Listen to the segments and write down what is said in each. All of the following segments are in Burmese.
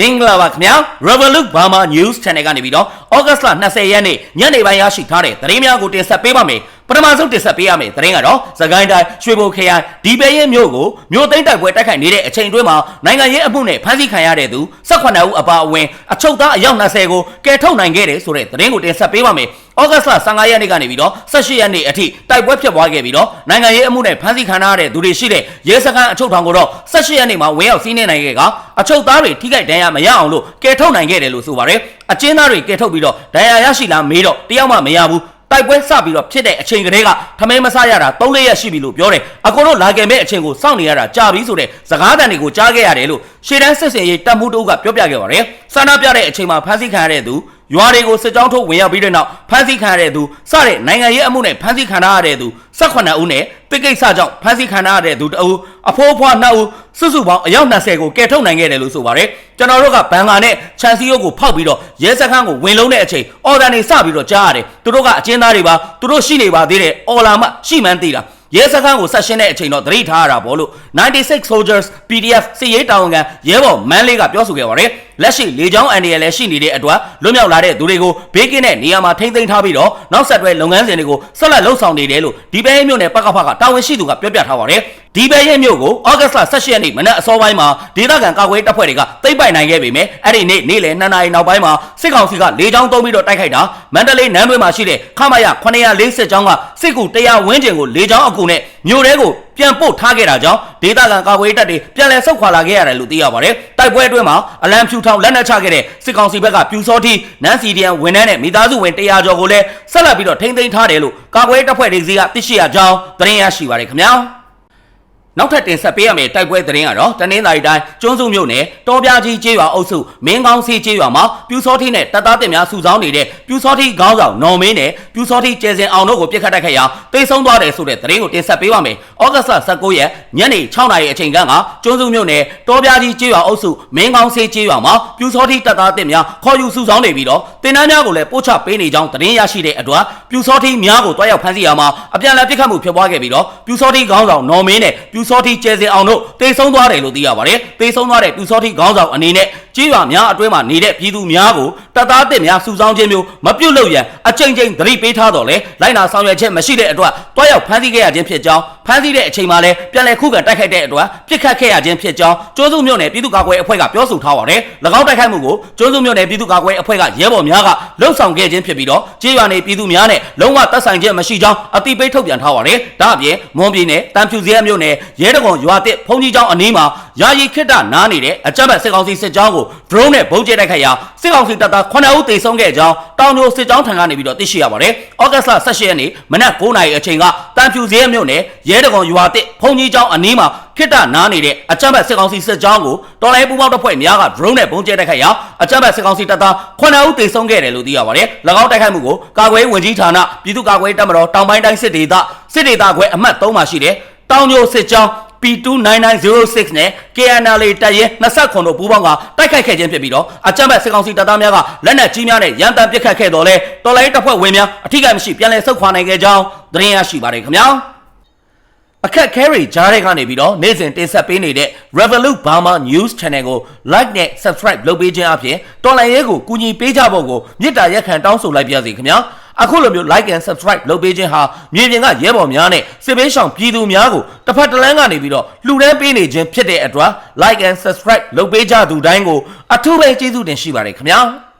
မင်္ဂလာပါခင်ဗျာ Revolut Burma News Channel ကနေပြီးတော့ဩဂတ်စ်လ20ရက်နေ့ညနေပိုင်းရရှိထားတဲ့သတင်းများကိုတင်ဆက်ပေးပါမယ်ပထမဆုံးတင်ဆက်ပေးရမယ့်သတင်းကတော့သကိုင်းတိုင်းရွှေဘိုခရိုင်ဒီပဲရဲမြို့ကိုမြို့သိမ်းတိုက်ပွဲတိုက်ခိုက်နေတဲ့အချိန်တွင်းမှာနိုင်ငံရေးအမှုနဲ့ဖမ်းဆီးခံရတဲ့သူ18ဦးအပါအဝင်အချုပ်သားအယောက်20ကိုကယ်ထုတ်နိုင်ခဲ့တယ်ဆိုတဲ့သတင်းကိုတင်ဆက်ပေးပါမယ် ဩဂတ်စ်လ15ရက်နေ့ကနေပြီးတော့18ရက်နေ့အထိတိုက်ပွဲဖြစ်ပွားခဲ့ပြီးတော့နိုင်ငံရေးအမှုနဲ့ဖမ်းဆီးခံရတဲ့သူတွေရှိတဲ့ရဲစခန်းအချုပ်ထောင်ကိုတော့18ရက်နေ့မှာဝင်ရောက်စီးနင်းနိုင်ခဲ့ကအချုပ်သားတွေထိခိုက်ဒဏ်ရာမရအောင်လို့ကယ်ထုတ်နိုင်ခဲ့တယ်လို့ဆိုပါတယ်အကျဉ်းသားတွေကယ်ထုတ်ပြီးတော့ဒဏ်ရာရရှိလားမေးတော့တယောက်မှမရဘူးတိုက်ပွဲစပြီးတော့ဖြစ်တဲ့အချိန်ကလေးကထမင်းမဆရတာ3ရက်ရှိပြီလို့ပြောတယ်အကိုတို့လာခဲ့မဲ့အချိန်ကိုစောင့်နေရတာကြာပြီဆိုတဲ့စကားတန်တွေကိုကြားခဲ့ရတယ်လို့ရှေ့တန်းစစ်စင်ရေးတပ်မှုတို့ကပြောပြခဲ့ပါတယ်ဆန္ဒပြတဲ့အချိန်မှာဖမ်းဆီးခံရတဲ့သူ ရွာတွေကိုစစ်ကြောင်းထုတ်ဝင်ရောက်ပြီးတဲ့နောက်ဖမ်းဆီးခံရတဲ့သူစတဲ့နိုင်ငံရေးအမှုနဲ့ဖမ်းဆီးခံရတဲ့သူ18ဦးနဲ့ပိတ်ကိစ္စကြောင့်ဖမ်းဆီးခံရတဲ့သူတအူအဖိုးအဖွား2ဦးစုစုပေါင်းအယောက်20ကိုကယ်ထုတ်နိုင်ခဲ့တယ်လို့ဆိုပါတယ်ကျွန်တော်တို့ကဘန်ကာနဲ့ချန်စီယိုကိုဖောက်ပြီးတော့ရဲစခန်းကိုဝင်လုံးတဲ့အချိန်အော်ဒါနေစပြီးတော့ကြားရတယ်သူတို့ကအကျဉ်းသားတွေပါသူတို့ရှိနေပါသေးတယ်အော်လာမှရှိမှန်းသိတာ ရဲစခန်းကိုဆက်ရှင်းတဲ့အချိန်တော့သတိထားရတာပေါ့လို့96 soldiers PDF စစ်ရေးတာဝန်ခံရဲဘော်မန်းလေးကပြောဆိုခဲ့ပါတယ်လက်ရှိလေကြောင်းအန်ဒီရလည်းရှိနေတဲ့အတွက်လွတ်မြောက်လာတဲ့သူတွေကိုဘေးကင်းတဲ့နေရာမှာထိမ့်သိမ်းထားပြီးတော့နောက်ဆက်တွဲလုပ်ငန်းစဉ်တွေကိုဆက်လက်လှုပ်ဆောင်နေတယ်လို့ဒီပဲမြို့နယ်ပကဖကတာဝန်ရှိသူကပြောပြထားပါတယ် ဒီပဲရဲ့မြို့ကိုဩဂတ်စ်လ18ရက်နေ့မနက်အစောပိုင်းမှာဒေသခံကာကွယ်တပ်ဖွဲ့တွေကသိမ်းပိုက်နိုင်ခဲ့ပေမဲ့အဲ့ဒီနေ့နေ့လယ်2နာရီနောက်ပိုင်းမှာစစ်ကောင်စီကလေကြောင်းသုံးပြီးတော့တိုက်ခိုက်တာမန္တလေးနန်းတွင်းမှာရှိတဲ့ခမရ940စစ်ကြောင်းကစစ်ကူ100ဝန်းကျင်ကိုလေကြောင်းအကူနဲ့မြို့ထဲကိုပြန်ပို့ထားခဲ့တာကြောင့်ဒေသခံကာကွယ်တပ်တွေပြန်လည်ဆုတ်ခွာလာခဲ့ရတယ်လို့သိရပါတယ်တိုက်ပွဲအတွင်းမှာအလံဖြူထောင်လက်နက်ချခဲ့တဲ့စစ်ကောင်စီဘက်ကပြူစောတိနန်းစီဒီယန်ဝန်ထမ်းနဲ့မိသားစုဝင်100ကျော်ကိုလည်းဆက်လက်ပြီးတော့ထိန်းသိမ်းထားတယ်လို့ကာကွယ်တပ်ဖွဲ့တွေစီကသိရှိရကြောင်းသတင်းရရှိပါတယ်ခင်ဗျာ နောက်ထပ်တင်ဆက်ပေးရမယ့်တိုက်ပွဲသတင်းကတော့တနင်္သာရီတိုင်းကျွန်းစုမြို့နယ်တောပြားကြီးကျေးရွာအုပ်စုမင်းကောင်းစီကျေးရွာမှာပြူစောတိနဲ့တပ်သားတင်များစုဆောင်းနေတဲ့ပြူစောတိခေါင်းဆောင်နော်မင်းနဲ့ပြူစောတိကျဲစင်အောင်တို့ကိုပြစ်ခတ်တိုက်ခိုက်ရာတိတ်ဆုံးသွားတယ်ဆိုတဲ့သတင်းကိုတင်ဆက်ပေးပါမယ်။ဩဂတ်စ်19ရက်ညနေ6နာရီအချိန်ကကျွန်းစုမြို့နယ်တောပြားကြီးကျေးရွာအုပ်စုမင်းကောင်းစီကျေးရွာမှာပြူစောတိတပ်သားတင်များခေါ်ယူစုဆောင်းနေပြီးတော့တင်နန်းများကိုလည်းပို့ချပေးနေကြောင်းသတင်းရရှိတဲ့အတွက်ပြူစောတိများကိုတွားရောက်ဖမ်းဆီးရမှာအပြန်အလှန်ပြစ်ခတ်မှုဖြစ်ပွားခဲ့ပြီးတော့ပြူစောတိခေါင်းဆောင်နော်မင်းနဲ့ပြူစောတိကျဲစင်အောင်တို့တိတ်ဆုံးသွားတယ်လို့သိရပါတယ်။တိတ်ဆုံးသွားတဲ့ပြူစောတိခေါင်းဆောင်အနေနဲ့ကြေးရွာများအတွင်းမှာနေတဲ့ပြည်သူများကိုတပ်သားတစ်များစုဆောင်းခြင်းမျိုးမပြုတ်လို့ရန်အချိန်ချင်းသတိပေးထားတော့လေလိုက်နာဆောင်ရွက်ချက်မရှိတဲ့အတွက်တွားရောက်ဖမ်းဆီးခဲ့ရခြင်းဖြစ်ကြောင်းဖမ်းဆီးတဲ့အချိန်မှာလည်းပြန်လည်ခုခံတိုက်ခိုက်တဲ့အတွက်ပြစ်ခတ်ခဲ့ရခြင်းဖြစ်ကြောင်းကျွန်းစုမြို့နယ်ပြည်သူ့ကာကွယ်အဖွဲ့ကပြောဆိုထားပါတယ်၎င်းတိုက်ခိုက်မှုကိုကျွန်းစုမြို့နယ်ပြည်သူ့ကာကွယ်အဖွဲ့ကရဲဘော်များကလှုပ်ဆောင်ခဲ့ခြင်းဖြစ်ပြီးတော့ကြေးရွာနေပြည်သူများနဲ့လုံးဝတပ်ဆိုင်ခြင်းမရှိကြောင်းအတိပေးထုတ်ပြန်ထားပါတယ်ဒါအပြင်မွန်ပြည်နယ်တန်ဖြူစရဲမြို့နယ်ရဲတကွန်ရွာတစ်ဖုန်ကြီးကျောင်းအနီးမှာယာယီခိတ္တနားနေတဲ့အကြမ်းဖက်စစ်ကောင်စီစစ်ကြောင်းကို drone နဲ့ဘုံကျဲတိုက်ခိုက်ရာစစ်ကောင်စီတပ်သား9ဦးသေဆုံးခဲ့ကြောင်းတောင်မျိုးစစ်ကြောင်းထံကနေပြီးတော့သိရှိရပါတယ်။ဩဂတ်စ်လ18ရက်နေ့မနက်9:00နာရီအချိန်ကတန်ဖြူစရဲမြို့နယ်ရဲတကွန်ရွာတစ်ဖုန်ကြီးကျောင်းအနီးမှာခိတ္တနားနေတဲ့အကြမ်းဖက်စစ်ကောင်စီစစ်ကြောင်းကိုတော်လိုင်းပူပေါင်းတပ်ဖွဲ့များက drone နဲ့ဘုံကျဲတိုက်ခိုက်ရာအကြမ်းဖက်စစ်ကောင်စီတပ်သား9ဦးသေဆုံးခဲ့တယ်လို့သိရပါတယ်။၎င်းတိုက်ခိုက်မှုကိုကာကွယ်ဝင်ကြီးဌာနပြည်သူ့ကာကွယ်တပ်မတော်တောင်ပိုင်းတိုင်းစစ်ဒေသစစ်ဒေသခွဲအမှတ်3မှာရှိတဲ့တောင်မျိုးစစ်ကြောင်း P29906 နဲ့ KNL တပ်ရဲ29တို့ပူးပေါင်းကတိုက်ခိုက်ခဲ့ခြင်းဖြစ်ပြီးတော့အကြမ်းဖက်စစ်ကောင်စီတပ်သားများကလက်နက်ကြီးများနဲ့ရန်တမ်းပစ်ခတ်ခဲ့တော်လဲတော်လိုင်းတပ်ဖွဲ့ဝင်များအထိကိမရှိပြန်လည်ဆုတ်ခွာနိုင်ခဲ့ကြောင်းသတင်းရရှိပါတယ်ခင်ဗျာအခက်ခဲတွေကြားတဲ့ကနေပြီးတော့နေ့စဉ်တင်ဆက်ပေးနေတဲ့ Revolut Burma News Channel ကို like နဲ့ subscribe လုပ်ပေးခြင်းအပြင်တော်လိုင်းရဲကိုကူညီပေးကြဖို့ကိုမြစ်တာရက်ခံတောင်းဆိုလိုက်ပါရစေခင်ဗျာ အခုလိုမျိုး like and subscribe လုပ်ပေးခြင်းဟာမြေပြင်ကရဲဘော်များနဲ့စစ်ပေးဆောင်ပြည်သူများကိုတစ်ဖက်တစ်လမ်းကနေပြီးတော့လှူဒန်းပေးနေခြင်းဖြစ်တဲ့အတွက် like and subscribe လုပ်ပေးကြသူတိုင်းကိုအထူးပဲကျေးဇူးတင်ရှိပါတယ်ခင်ဗျာ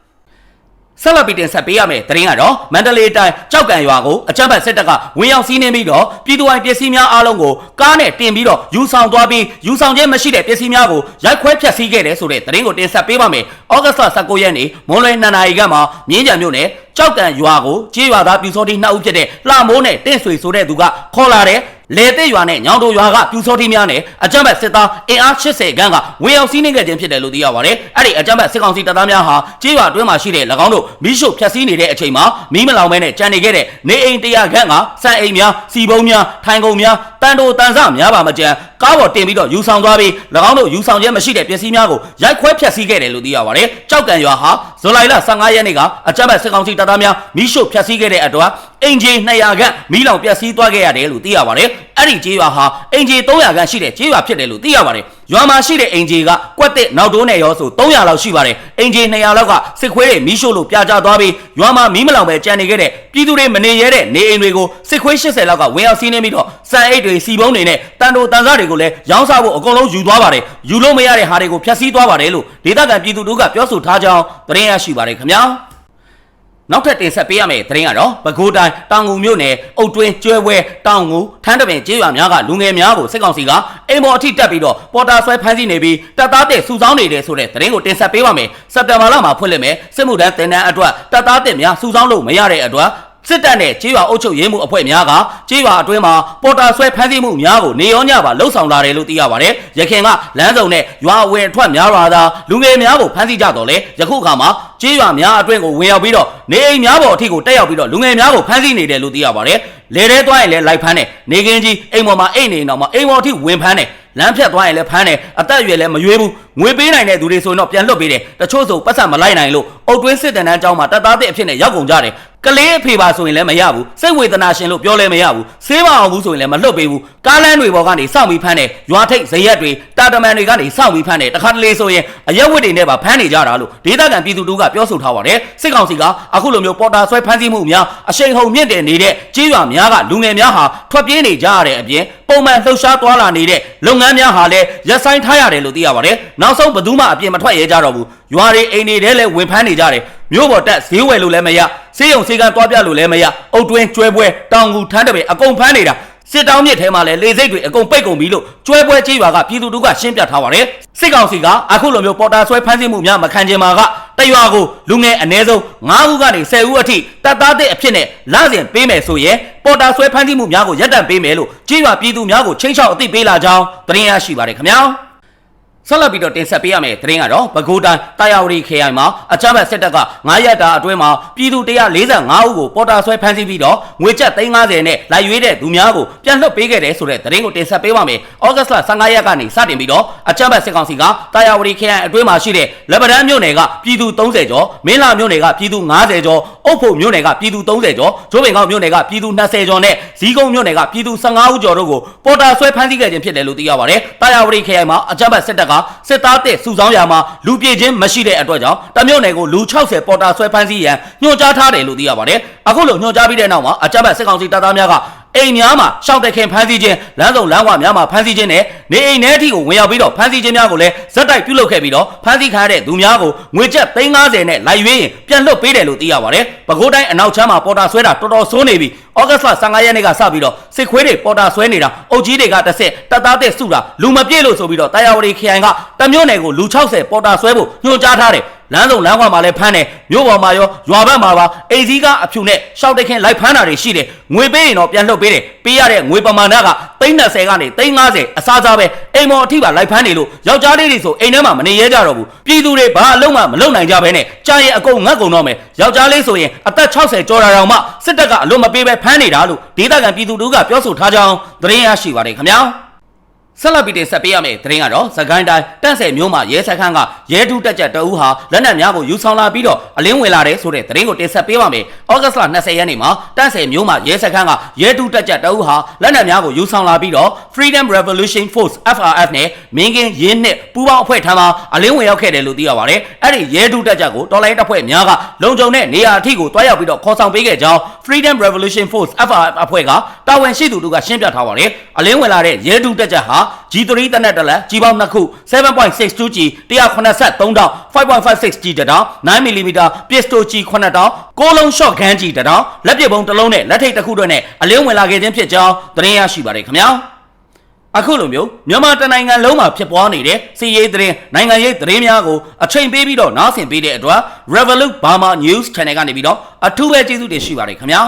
ဆက်လက်ပြီးတင်ဆက်ပေးရမယ့်သတင်းကတော့မန္တလေးတိုင်းကြောက်ကံရွာကိုအကြမ်းဖက်စစ်တပ်ကဝင်ရောက်စီးနင်းပြီးတော့ပြည်သူ့အိမ်ပစ္စည်းများအားလုံးကိုကားနဲ့တင်ပြီးတော့ယူဆောင်သွားပြီးယူဆောင်ခြင်းမရှိတဲ့ပစ္စည်းများကိုရိုက်ခွဲဖျက်ဆီးခဲ့တယ်ဆိုတဲ့သတင်းကိုတင်ဆက်ပေးပါမယ်။ဩဂတ်စ်လ19ရက်နေ့မွန်လွယ်2နာရီခန့်မှာမြင်းကြံမြို့နယ်ကြောက်ကံရွာကိုကြေးရွာသားပြူစောတိနှစ်ဦးဖြစ်တဲ့လှမိုးနဲ့တင့်ဆွေဆိုတဲ့သူကခေါ်လာတဲ့ လေတဲ့ရွာနဲ့ညောင်တို့ရွာကပြူစောတိများနဲ့အကြမ်းဖက်စစ်သားအင်အား80ခန်းကဝင်ရောက်စီးနှင်းခဲ့ခြင်းဖြစ်တယ်လို့သိရပါတယ်။အဲ့ဒီအကြမ်းဖက်စစ်ကောင်စီတပ်သားများဟာကြေးရွာအတွင်းမှာရှိတဲ့၎င်းတို့မီးရှို့ဖျက်ဆီးနေတဲ့အချိန်မှာမီးမလောင်မဲနဲ့ကြံနေခဲ့တဲ့နေအိမ်100ခန်းကစံအိမ်များစီပုံးများထိုင်ကုန်များ တန်တိုတန်ဆများပါမကြံကားပေါ်တင်ပြီးတော့ယူဆောင်သွားပြီး၎င်းတို့ယူဆောင်ခြင်းမရှိတဲ့ပစ္စည်းများကိုရိုက်ခွဲဖျက်ဆီးခဲ့တယ်လို့သိရပါတယ်။ကြောက်ကံရွာဟာဇူလိုင်လ15ရက်နေ့ကအကြမ်းဖက်စစ်ကောင်စီတပ်သားများမီးရှို့ဖျက်ဆီးခဲ့တဲ့အတွက်အင်ဂျီ200ခန့်မီးလောင်ပျက်စီးသွားခဲ့ရတယ်လို့သိရပါတယ်။အဲ့ဒီကြေးရွာဟာအင်ဂျီ300ခန့်ရှိတဲ့ကြေးရွာဖြစ်တယ်လို့သိရပါတယ်။ ရွာမှာရှိတဲ့အင်ဂျီကကွက်တစ်နောက်တိုးနဲ့ရောဆို300လောက်ရှိပါတယ်အင်ဂျီ200လောက်ကစစ်ခွေးတွေမီးရှို့လို့ပြာကျသွားပြီးရွာမှာမီးမလောင်ပဲကြံနေခဲ့တဲ့ပြည်သူတွေမနေရတဲ့နေအိမ်တွေကိုစစ်ခွေး80လောက်ကဝင်ရောက်စီးနှင်းပြီးတော့စံအိတ်တွေစီပုံးတွေနဲ့တန်တိုတန်စားတွေကိုလည်းရောင်းစားဖို့အကုန်လုံးယူသွားပါတယ်ယူလို့မရတဲ့ဟာတွေကိုဖျက်ဆီးသွားပါတယ်လို့ဒေသခံပြည်သူတို့ကပြောဆိုထားကြောင်းသတင်းရရှိပါတယ်ခင်ဗျာ နောက်ထပ်တင်ဆက်ပေးရမယ့်သတင်းကတော့ပဲခူးတိုင်းတောင်ငူမြို့နယ်အုတ်တွင်းကျွဲပွဲတောင်ငူထန်းတပင်ကျေးရွာများကလူငယ်များကိုစစ်ကောင်စီကအိမ်ပေါ်အထိတက်ပြီးတော့ပေါ်တာဆွဲဖမ်းဆီးနေပြီးတပ်သားတဲ့စုဆောင်းနေတယ်ဆိုတဲ့သတင်းကိုတင်ဆက်ပေးပါမယ်စက်တင်ဘာလမှာဖွင့်လှစ်မယ်စစ်မှုထမ်းတင်တန်းအတွက်တပ်သားတဲ့များစုဆောင်းလို့မရတဲ့အတွက် စစ်တပ်နဲ့ကြေးရွာအုပ်ချုပ်ရေးမှုအဖွဲ့များကကြေးရွာအတွင်းမှာပေါ်တာဆွဲဖမ်းဆီးမှုများကိုနေရောညပါလှုပ်ဆောင်လာတယ်လို့သိရပါတယ်။ရခင်ကလမ်းစုံနဲ့ရွာအဝင်အထွက်များစွာသာလူငယ်များကိုဖမ်းဆီးကြတော့လေယခုအခါမှာကြေးရွာများအတွင်းကိုဝင်ရောက်ပြီးတော့နေအိမ်များပေါ်အထိကိုတက်ရောက်ပြီးတော့လူငယ်များကိုဖမ်းဆီးနေတယ်လို့သိရပါတယ်။လေထဲသွားရင်လည်းလိုက်ဖမ်းတယ်။နေကင်းကြီးအိမ်ပေါ်မှာအိမ်နေအောင်မှာအိမ်ပေါ်အထိဝင်ဖမ်းတယ်။လမ်းဖြတ်သွားရင်လည်းဖမ်းတယ်အသက်အရွယ်လည်းမရွေးဘူးငွေပေးနိုင်တဲ့သူတွေဆိုရင်တော့ပြန်လွတ်ပေးတယ်တချို့ဆိုပတ်စံမလိုက်နိုင်လို့အုတ်တွင်းစစ်တမ်းတန်းအကြောင်းမှာတပ်သားတဲ့အဖြစ်နဲ့ရောက်ကုန်ကြတယ် ကလေးအဖေပါဆိုရင်လည်းမရဘူးစိတ်ဝေဒနာရှင်လို့ပြောလည်းမရဘူးဆေးမအောင်ဘူးဆိုရင်လည်းမလွတ်ပေးဘူးကားလမ်းတွေပေါ်ကနေစောင့်ပြီးဖမ်းတယ်ရွာထိတ်ဇရက်တွေတာတမန်တွေကနေစောင့်ပြီးဖမ်းတယ်တခါတလေဆိုရင်အရက်ဝတ်တွေနဲ့ပါဖမ်းနေကြတာလို့ဒေသခံပြည်သူတို့ကပြောဆိုထားပါတယ်စစ်ကောင်စီကအခုလိုမျိုးပေါ်တာဆွဲဖမ်းဆီးမှုများအရှိန်ဟုန်မြင့်တင်နေတဲ့ကြေးရွာများကလူငယ်များဟာထွက်ပြေးနေကြရတဲ့အပြင်ပုံမှန်လှုပ်ရှားသွားလာနေတဲ့လုပ်ငန်းများဟာလည်းရပ်ဆိုင်းထားရတယ်လို့သိရပါတယ်နောက်ဆုံးဘယ်သူမှအပြင်မထွက်ရဲကြတော့ဘူးရွာတွေအိမ်တွေထဲလည်းဝင်ဖမ်းနေကြတယ် မြို့ပေါ်တက်ဈေးဝယ်လို့လည်းမရစေးရုံစေးကန်းတွားပြလို့လည်းမရအုတ်တွင်းကျွဲပွဲတောင်ငူထမ်းတပင်အကုန်ဖမ်းနေတာစစ်တောင်းမြစ်ထဲမှာလည်းလေစိတ်တွေအကုန်ပိတ်ကုန်ပြီလို့ကျွဲပွဲကြီးရွာကပြည်သူတို့ကရှင်းပြထားပါတယ်စစ်ကောင်စီကအခုလိုမျိုးပေါ်တာဆွဲဖမ်းဆီးမှုများမခံချင်ပါကတရွာကိုလူငယ်အ ਨੇ ဆုံး9ဦးကနေ10ဦးအထိတပ်သားတဲ့အဖြစ်နဲ့လစဉ်ပေးမယ်ဆိုရင်ပေါ်တာဆွဲဖမ်းဆီးမှုများကိုရပ်တန့်ပေးမယ်လို့ကြီးရွာပြည်သူများကိုချင်းချောက်အသိပေးလာကြောင်းသတင်းရရှိပါတယ်ခင်ဗျာ ဆက်လက်ပြီးတော့တင်ဆက်ပေးရမယ့်သတင်းကတော့ပဲခူးတိုင်းတာယာဝတီခရိုင်မှာအကြမ်းဖက်စစ်တပ်က9ရက်တာအတွင်းမှာပြည်သူ145ဦးကိုပေါ်တာဆွဲဖမ်းဆီးပြီးတော့ငွေကျပ်350နဲ့လိုက်ရွေးတဲ့သူများကိုပြန်လွှတ်ပေးခဲ့တယ်ဆိုတဲ့သတင်းကိုတင်ဆက်ပေးပါမယ်။ဩဂတ်စ်လ15ရက်ကနေစတင်ပြီးတော့အကြမ်းဖက်စစ်ကောင်စီကတာယာဝတီခရိုင်အတွင်းမှာရှိတဲ့လက်ပံတန်းမြို့နယ်ကပြည်သူ30ကျော်မင်းလာမြို့နယ်ကပြည်သူ90ကျော်အုတ်ဖို့မြို့နယ်ကပြည်သူ30ကျော်ဂျိုးပင်ကောက်မြို့နယ်ကပြည်သူ20ကျော်နဲ့ဇီးကုန်းမြို့နယ်ကပြည်သူ15ဦးကျော်တို့ကိုပေါ်တာဆွဲဖမ်းဆီးခဲ့ခြင်းဖြစ်တယ်လို့သိရပါတယ်။တာယာဝတီခရိုင်မှာအကြမ်းဖက်စစ်တပ်ကစစ်သားတဲ့စုဆောင်းရာမှာလူပြေချင်းမရှိတဲ့အတွက်ကြောင့်တမြို့နယ်ကိုလူ60ပေါ်တာဆွဲဖမ်းဆီးရန်ညွှန်ကြားထားတယ်လို့သိရပါတယ်။အခုလိုညွှန်ကြားပြီးတဲ့နောက်မှာအကြမ်းဖက်စစ်ကောင်စီတပ်သားများကအိမ်များမှာရှောက်တဲ့ခင်ဖမ်းဆီးခြင်းလမ်းစုံလမ်းဝများမှာဖမ်းဆီးခြင်းနဲ့နေအိမ်ထဲအထိကိုဝင်ရောက်ပြီးတော့ဖမ်းဆီးခြင်းများကိုလည်းဇက်တိုက်ပြုလုပ်ခဲ့ပြီးတော့ဖမ်းဆီးခံရတဲ့သူများကိုငွေကျပ်350နဲ့လိုက်ရွေးရင်ပြန်လွတ်ပေးတယ်လို့သိရပါတယ်။ပဲခူးတိုင်းအနောက်ချမ်းမှာပေါ်တာဆွဲတာတော်တော်ဆိုးနေပြီ။ဩဂတ်စ်လ15ရက်နေ့ကစပြီးတော့စစ်ခွေးတွေပေါ်တာဆွဲနေတာအုတ်ကြီးတွေကတစ်ဆက်တပ်သားတဲ့စုတာလူမပြည့်လို့ဆိုပြီးတော့တာယာဝတီခရိုင်ကတမျိုးနယ်ကိုလူ60ပေါ်တာဆွဲဖို့ညွှန်ကြားထားတယ်။လမ်းစုံလမ်းခွမှာလည်းဖမ်းတယ်မြို့ပေါ်မှာရောရွာဘက်မှာပါအိမ်စည်းကအဖြူနဲ့ရှောက်တခင်လိုက်ဖမ်းတာတွေရှိတယ်ငွေပေးရင်တော့ပြန်လွှတ်ပေးတယ်ပေးရတဲ့ငွေပမာဏက330ကနေ350အစားစားပဲအိမ်မော်အထိပါလိုက်ဖမ်းနေလို့ယောက်ျားလေးတွေဆိုအိမ်ထဲမှာမနေရကြတော့ဘူးပြည်သူတွေဘာအလုံးမှမလုံနိုင်ကြဘဲနဲ့ကြာရင်အကုန်ငတ်ကုန်တော့မယ်ယောက်ျားလေးဆိုရင်အသက်60ကျော်တာတောင်မှစစ်တပ်ကအလွတ်မပေးပဲဖမ်းနေတာလို့ဒေသခံပြည်သူတို့ကပြောဆိုထားကြောင်းသတင်းရရှိပါတယ်ခင်ဗျာ ဆက်လက်ပြီးတင်ဆက်ပေးရမယ့်သတင်းကတော့သခိုင်းတိုင်းတန့်ဆယ်မြို့မှာရဲစခန်းကရဲတူတက်ကြတအူးဟာလက်နက်များကိုယူဆောင်လာပြီးတော့အလင်းဝင်လာတဲ့ဆိုတဲ့သတင်းကိုတင်ဆက်ပေးပါမယ်။ဩဂတ်စ်လ20ရက်နေ့မှာတန့်ဆယ်မြို့မှာရဲစခန်းကရဲတူတက်ကြတအူးဟာလက်နက်များကိုယူဆောင်လာပြီးတော့ Freedom Revolution Force FRF နဲ့မင်းကင်းရင်းနှစ်ပူးပေါင်းအဖွဲ့ထံမှာအလင်းဝင်ရောက်ခဲ့တယ်လို့သိရပါတယ်။အဲ့ဒီရဲတူတက်ကြကိုတော်လိုင်းတပ်ဖွဲ့များကလုံခြုံတဲ့နေရာအထိကိုတွားရောက်ပြီးတော့ခေါ်ဆောင်ပေးခဲ့ကြောင်း Freedom Revolution Force FRF အဖွဲ့ကတာဝန်ရှိသူတို့ကရှင်းပြထားပါတယ်။အလင်းဝင်လာတဲ့ရဲတူတက်ကြဟာ G3 တနက်တလက်ကြီးပေါင်းနှစ်ခု 7.62G 183တောင် 5.56G တတောင် 9mm ပစ္စတို G 9တောင်ကိုလုံး shot gun G တတောင်လက်ပစ်ပုံတစ်လုံးနဲ့လက်ထိတ်တစ်ခုတို့နဲ့အလင်းဝင်လာခဲ့ခြင်းဖြစ်ကြောင်းသတင်းရရှိပါတယ်ခင်ဗျာအခုလိုမျိုးမြန်မာတနိုင်ငံလုံးမှာဖြစ်ပွားနေတဲ့စီးရေးသတင်းနိုင်ငံရေးသတင်းများကိုအချိန်ပေးပြီးတော့နားဆင်ပေးတဲ့အတွက် Revolut Burma News Channel ကနေပြီးတော့အထူးပဲကျေးဇူးတင်ရှိပါတယ်ခင်ဗျာ